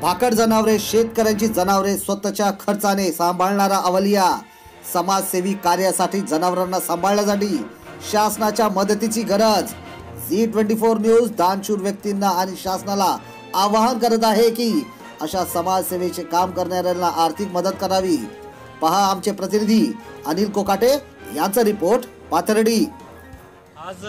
भाकड जनावरे शेतकऱ्यांची जनावरे स्वतःच्या खर्चाने सांभाळणारा अवलिया. समाजसेवी कार्यासाठी जनावरांना सांभाळण्यासाठी शासनाच्या मदतीची गरज. झी ट्वेंटी फोर न्यूज दानशूर व्यक्तींना आणि शासनाला आवाहन करत आहे की अशा समाजसेवेचे काम करणाऱ्यांना आर्थिक मदत करावी. पहा आमचे प्रतिनिधी अनिल कोकाटे यांचा रिपोर्ट पाथर्डी. आज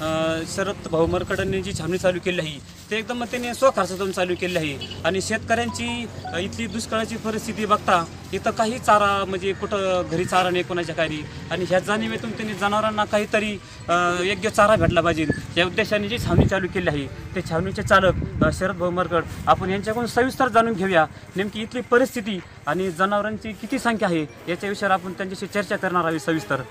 शरद भाऊ मरकडांनी जी छावणी चालू केली आहे ते एकदम त्यांनी स्वखर्चातून चालू केली आहे. आणि शेतकऱ्यांची इथली दुष्काळाची परिस्थिती बघता इथं काही चारा म्हणजे कुठं घरी चारा नाही कोणाच्या काही आणि ह्या जाणीवेतून त्यांनी जनावरांना काहीतरी योग्य चारा भेटला पाहिजे. या उद्देशाने जी छावणी चालू केली आहे ते छावणीचे चालक शरद भाऊ मरकड आपण यांच्याकडून सविस्तर जाणून घेऊया नेमकी इथली परिस्थिती आणि जनावरांची किती संख्या आहे याच्या विषयावर आपण त्यांच्याशी चर्चा करणार आहोत सविस्तर.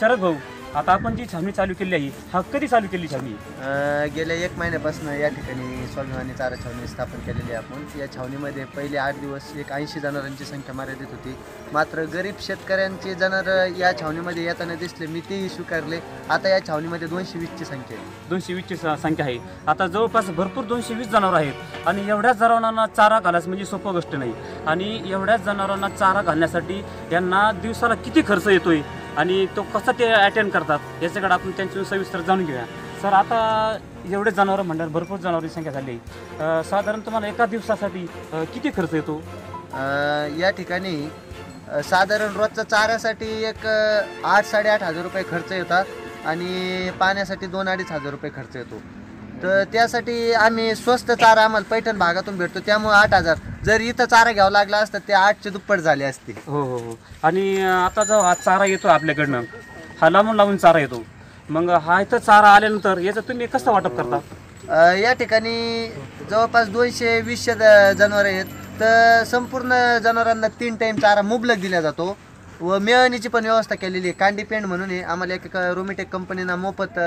शरद भाऊ आता आपण जी छावणी चालू केली आहे हा कधी चालू केली छावणी अ, गेल्या एक महिन्यापासून या ठिकाणी स्वाभिमानी चारा छावणी स्थापन केलेली आहे आपण. या छावणीमध्ये पहिले आठ दिवस एक ऐंशी जनावरांची संख्या मर्यादित होती. मात्र गरीब शेतकऱ्यांचे जनावर या छावणीमध्ये येताना दिसले मी तेही स्वीकारले. आता या छावणीमध्ये दोनशे वीसची संख्या आहे. दोनशे वीसची स- संख्या आहे. आता जवळपास भरपूर दोनशे वीस जनावर आहेत आणि एवढ्याच जनावरांना चारा घालायचं म्हणजे सोपं गोष्ट नाही. आणि एवढ्याच जनावरांना चारा घालण्यासाठी यांना दिवसाला किती खर्च येतोय? आणि तो कसं ते अटेंड करतात याच्याकडे आपण त्यांच्याकडून सविस्तर जाणून घेऊया. सर आता एवढे जनावरं म्हणणार भरपूर जनावरांची संख्या झाली. आहे साधारण तुम्हाला एका दिवसासाठी किती खर्च येतो? या ठिकाणी साधारण रोजचा चाऱ्यासाठी एक आठ साडेआठ हजार रुपये खर्च येतात आणि पाण्यासाठी दोन अडीच हजार रुपये खर्च येतो. तर त्यासाठी आम्ही स्वस्त चारा आम्हाला पैठण भागातून भेटतो. त्यामुळे आठ हजार. जर इथं चारा घ्यावा लागला असता ते आठचे दुप्पट झाले असते. हो हो हो. आणि आता जो हा चारा येतो आपल्याकडनं हा लावून लावून चारा येतो. मग हा इथं चारा आल्यानंतर याचं तुम्ही कसं वाटप करता? अ, या ठिकाणी जवळपास दोनशे वीसशे जनावर आहेत. तर संपूर्ण जनावरांना तीन टाइम चारा मुबलक दिला जातो. व मेळणीची पण व्यवस्था केलेली आहे. कांडी पेंड म्हणून आहे. आम्हाला एक रोमिटेक कंपनीनं मोफत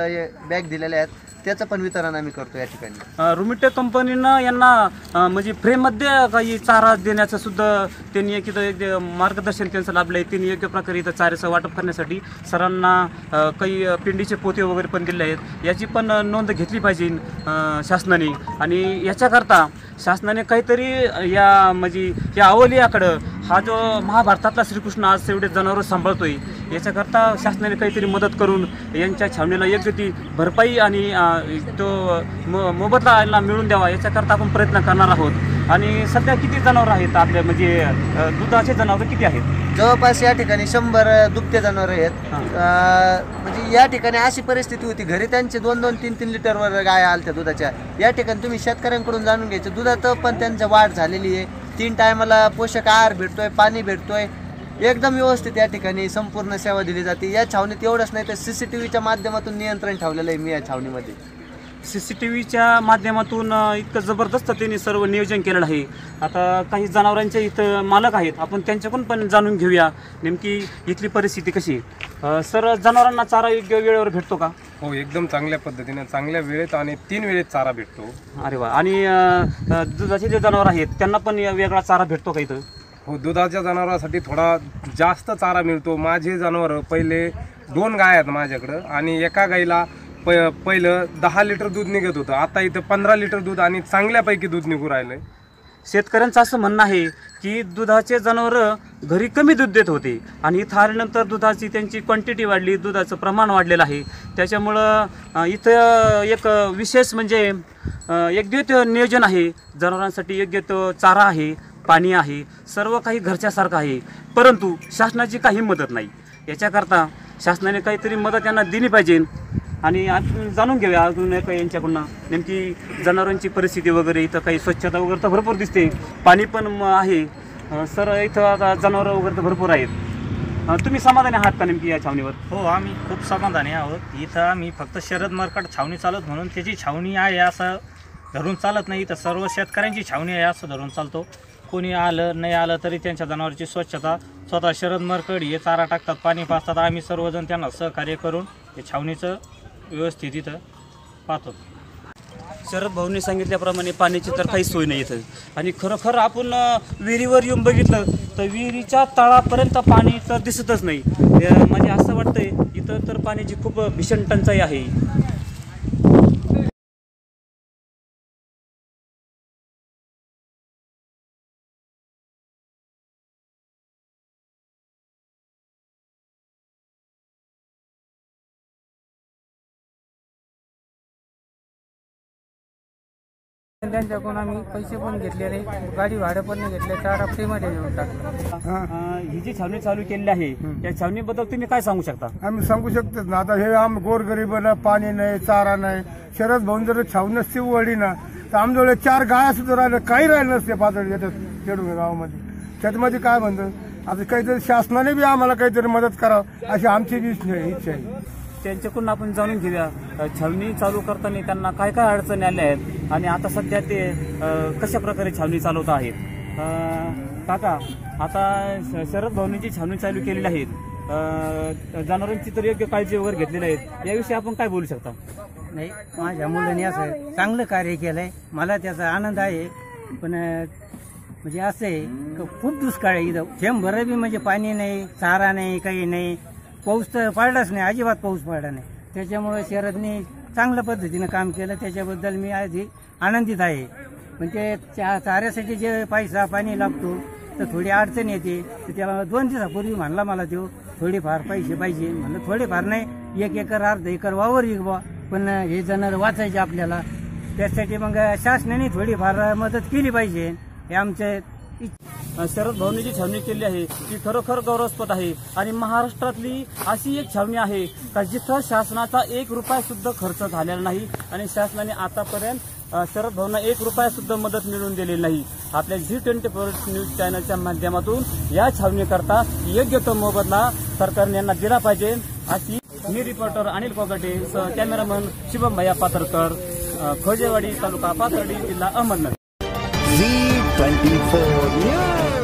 बॅग दिलेल्या आहेत. त्याचं पण वितरण आम्ही करतो या ठिकाणी. रोमिटेक कंपनीनं यांना अं, म्हणजे फ्रेममध्ये काही चारा देण्याचं सुद्धा त्यांनी एक इथं एक मार्गदर्शन त्यांचं लाभलं आहे त्यांनी योग्य प्रकारे इथं चाऱ्याचं वाटप करण्यासाठी सरांना अं, काही अं, पिंडीचे पोते वगैरे पण दिले आहेत. याची पण अं, नोंद घेतली पाहिजे अं, शासनाने. आणि याच्याकरता शासनाने काहीतरी या म्हणजे या अवलियाकडं हा जो महाभारतातला श्रीकृष्ण आज एवढे जनावरं सांभाळतोय याच्याकरता शासनाने काहीतरी मदत करून यांच्या छावणीला योग्य ती भरपाई आणि तो मो मोबदला यांना मिळून द्यावा याच्याकरता आपण प्रयत्न करणार आहोत. आणि सध्या किती जनावरं आहेत आपल्या म्हणजे अं, दुधाचे जनावरं किती आहेत? जवळपास या ठिकाणी शंभर दुभते जनावर आहेत. हां. अ, म्हणजे या ठिकाणी अशी परिस्थिती होती घरी त्यांचे दोन दोन तीन तीन लिटरवर गाय आलत्या दुधाच्या. या ठिकाणी तुम्ही शेतकऱ्यांकडून जाणून घ्यायचं दुधात पण त्यांच्या वाढ झालेली आहे. तीन टायमाला पोषक आहार भेटतोय पाणी भेटतोय. एकदम व्यवस्थित या ठिकाणी संपूर्ण सेवा दिली जाते. या छावणीत एवढंच नाही तर सी सी टी व्हीच्या माध्यमातून नियंत्रण ठेवलेलं आहे मी या छावणीमध्ये. सी सी टी व्हीच्या माध्यमातून इतकं जबरदस्त त्यांनी सर्व नियोजन केलेलं आहे. आता काही जनावरांचे इथं मालक आहेत. आपण त्यांच्याकडून पण जाणून घेऊया नेमकी इथली परिस्थिती कशी सर जनावरांना चारा योग्य वेळेवर भेटतो का? हो एकदम चांगल्या पद्धतीने चांगल्या वेळेत आणि तीन वेळेत चारा भेटतो. अरे वा. आणि दुधाचे जे जनावर आहेत त्यांना पण वेगळा चारा भेटतो का इथं? हो दुधाच्या जनावरांसाठी थोडा जास्त चारा मिळतो. माझे जनावर पहिले दोन गाय आहेत माझ्याकडं. आणि एका गाईला प पहिलं दहा लिटर दूध निघत होतं. आता इथं पंधरा लिटर दूध आणि चांगल्यापैकी दूध निघू राहिलंय. शेतकऱ्यांचं असं म्हणणं आहे की दुधाचे जनावरं घरी कमी दूध देत होते आणि इथं आल्यानंतर दुधाची त्यांची क्वांटिटी वाढली दुधाचं प्रमाण वाढलेलं आहे. त्याच्यामुळं इथं एक विशेष म्हणजे योग्य ते नियोजन आहे. जनावरांसाठी योग्य तो चारा आहे पाणी आहे सर्व काही घरच्यासारखं आहे. परंतु शासनाची काही मदत नाही. याच्याकरता शासनाने काहीतरी मदत यांना दिली पाहिजे. आणि आपण जाणून घेऊया अजून एक यांच्याकडून. नेमकी जनावरांची परिस्थिती वगैरे इथं काही स्वच्छता वगैरे तर भरपूर दिसते. पाणी पण आहे. सर इथं आता जनावरं वगैरे तर भरपूर आहेत. तुम्ही समाधानी आहात का नेमकी या छावणीवर? हो आम्ही खूप समाधानी आहोत. इथं आम्ही फक्त शरद मार्केट छावणी चालत म्हणून त्याची छावणी आहे असं धरून चालत नाही. इथं सर्व शेतकऱ्यांची छावणी आहे असं धरून चालतो. कोणी आलं नाही आलं तरी त्यांच्या जनावरांची स्वच्छता. स्वतः शरद मरकड हे चारा टाकतात पाणी पाजतात. आम्ही सर्वजण त्यांना सहकार्य करून हे छावणीचं व्यवस्थित इथं पाहतो. शरद भाऊंनी सांगितल्याप्रमाणे पाण्याची तर काही सोय नाही इथं. आणि खरोखर आपण विहिरीवर येऊन बघितलं तर विहिरीच्या तळापर्यंत पाणी तर दिसतच नाही. म्हणजे असं वाटतंय इथं तर पाण्याची खूप भीषण टंचाई आहे. त्यांच्याकडून आम्ही पैसे पण घेतलेले गाडी भाडं पण नाही घेतले चारा फ्रीमध्ये देऊन टाकलं. अं, ही जी छावणी चालू केलेली आहे त्या छावणीबद्दल तुम्ही काय सांगू शकता? आम्ही सांगू शकतोच ना. आता हे आम गोरगरीबांना पाणी नाही चारा नाही. शरद भाऊन जर छाव नसते वडी ना तर आमच्याकडे चार गाया सुद्धा राहिल्या. काही राहिलं नसते पातळी येतात खेडून गावामध्ये. त्याच्यामध्ये काय म्हणतं? आता काहीतरी शासनाने बी आम्हाला काहीतरी मदत करावं अशी आमची बी इच्छा आहे. त्यांच्याकडून आपण जाणून घेऊया. छावणी चालू करताना त्यांना काय काय अडचणी आल्या आहेत? आणि आता सध्या ते कशा प्रकारे छावणी चालवत आहेत? काका आता श- शरद भवनीची छावणी चालू केलेली आहे. जनावरांची तर योग्य काळजी वगैरे घेतलेली आहेत. याविषयी आपण काय बोलू शकता? नाही माझ्या मुलांनी असं चांगलं कार्य केलंय. मला त्याचा आनंद आहे. पण म्हणजे असं आहे की खूप दुष्काळ आहे इथं. थेंब बी म्हणजे पाणी नाही चारा नाही काही नाही. पाऊस तर पडलाच नाही. अजिबात पाऊस पडला नाही. त्याच्यामुळे शरदने चांगल्या पद्धतीनं काम केलं. त्याच्याबद्दल मी आधी आनंदित आहे. पण ते चा- चाऱ्यासाठी जे पैसा पाणी लागतो तर थोडी अडचण येते. तर त्याला दोन दिवसापूर्वी म्हणला मला तो थोडेफार पैसे पाहिजे. म्हणलं थोडेफार नाही. एक एकर अर्ध एकर वावर एक बा पण हे जनावर वाचायचे आपल्याला. त्यासाठी मग शासनाने थोडीफार मदत केली पाहिजे. हे आमच्या शरद भवनी जी छावणी केली आहे ती खरोखर गौरवास्पद आहे. आणि महाराष्ट्रातली अशी एक छावणी आहे का जिथं शासनाचा एक रुपया सुद्धा खर्च झालेला नाही आणि शासनाने आतापर्यंत शरद भाऊंना एक रुपया सुद्धा मदत मिळवून दिलेली नाही. आपल्या झी ट्वेंटी फोर न्यूज चॅनलच्या माध्यमातून या छावणीकरता योग्य तो मोबदला सरकारने यांना दिला पाहिजे अशी मी रिपोर्टर अनिल कोगटे कॅमेरामन शुभम भैया पात्रकर खोजेवाडी तालुका पाथर्डी जिल्हा Ahmednagar. Zee twenty four news